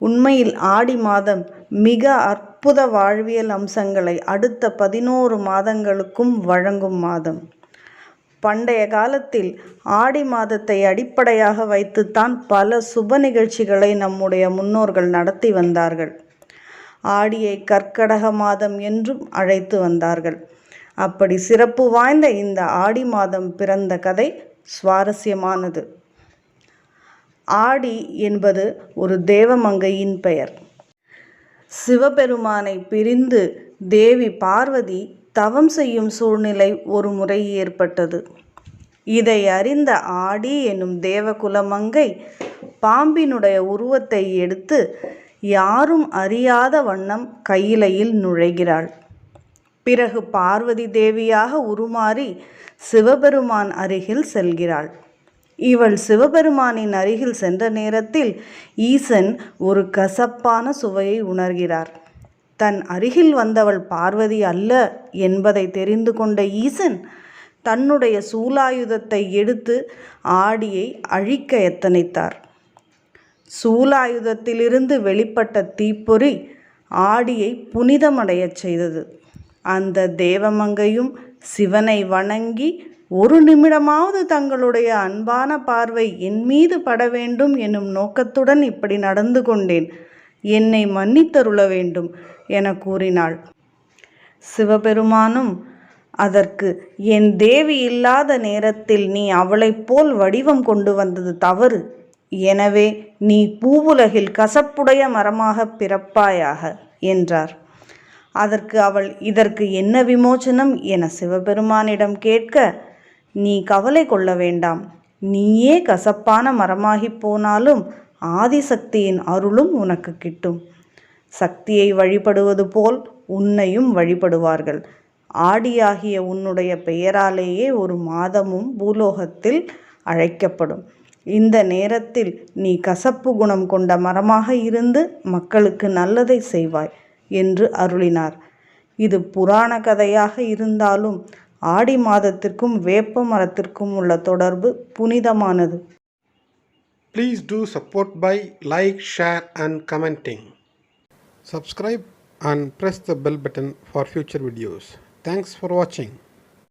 உண்மையில் ஆடி மாதம் மிக அற்புத வாழ்வியல் அம்சங்களை அடுத்த பதினோரு மாதங்களுக்கும் வழங்கும் மாதம். பண்டைய காலத்தில் ஆடி மாதத்தை அடிப்படையாக வைத்துத்தான் பல சுப நிகழ்ச்சிகளை நம்முடைய முன்னோர்கள் நடத்தி வந்தார்கள். ஆடியை கற்கடக மாதம் என்றும் அழைத்து வந்தார்கள். அப்படி சிறப்பு வாய்ந்த இந்த ஆடி மாதம் பிறந்த கதை சுவாரஸ்யமானது. ஆடி என்பது ஒரு தேவமங்கையின் பெயர். சிவபெருமானை பிரிந்து தேவி பார்வதி தவம் செய்யும் சூழ்நிலை ஒரு முறை ஏற்பட்டது. இதை அறிந்த ஆடி என்னும் தேவகுலமங்கை பாம்பினுடைய உருவத்தை எடுத்து யாரும் அறியாத வண்ணம் கையிலையில் நுழைகிறாள். பிறகு பார்வதி தேவியாக உருமாறி சிவபெருமான் அருகில் செல்கிறாள். இவள் சிவபெருமானின் அருகில் சென்ற நேரத்தில் ஈசன் ஒரு கசப்பான சுவையை உணர்கிறார். தன் அருகில் வந்தவள் பார்வதி அல்ல என்பதை தெரிந்து கொண்ட ஈசன் தன்னுடைய சூலாயுதத்தை எடுத்து ஆடியை அழிக்க எத்தனைத்தார். சூலாயுதத்திலிருந்து வெளிப்பட்ட தீப்பொறி ஆடியை புனிதமடையச் செய்தது. அந்த தேவமங்கையும் சிவனை வணங்கி ஒரு நிமிடமாவது தங்களுடைய அன்பான பார்வை என் மீது பட வேண்டும் என்னும் நோக்கத்துடன் இப்படி நடந்து கொண்டேன். என்னை மன்னித்தருள வேண்டும் என கூறினாள். சிவபெருமானும் அதற்கு என் தேவி இல்லாத நேரத்தில் நீ அவளைப் போல் வடிவம் கொண்டு வந்தது தவறு. எனவே நீ பூவுலகில் கசப்புடைய மரமாக பிறப்பாயாக என்றார். அதற்கு அவள் இதற்கு என்ன விமோச்சனம் என சிவபெருமானிடம் கேட்க நீ கவலை கொள்ள வேண்டாம். நீயே கசப்பான மரமாகிப் போனாலும் ஆதிசக்தியின் அருளும் உனக்கு கிட்டும். சக்தியை வழிபடுவது போல் உன்னையும் வழிபடுவார்கள். ஆடியாகிய உன்னுடைய பெயராலேயே ஒரு மாதமும் பூலோகத்தில் அழைக்கப்படும். இந்த நேரத்தில் நீ கசப்பு குணம் கொண்ட மரமாக இருந்து மக்களுக்கு நல்லதை செய்வாய் என்று அருளினார். இது புராண கதையாக இருந்தாலும் ஆடி மாதத்திற்கும் வேப்ப மரத்திற்கும் உள்ள தொடர்பு புனிதமானது please do support by like share and commenting subscribe and press the bell button for future videos thanks for வாட்சிங்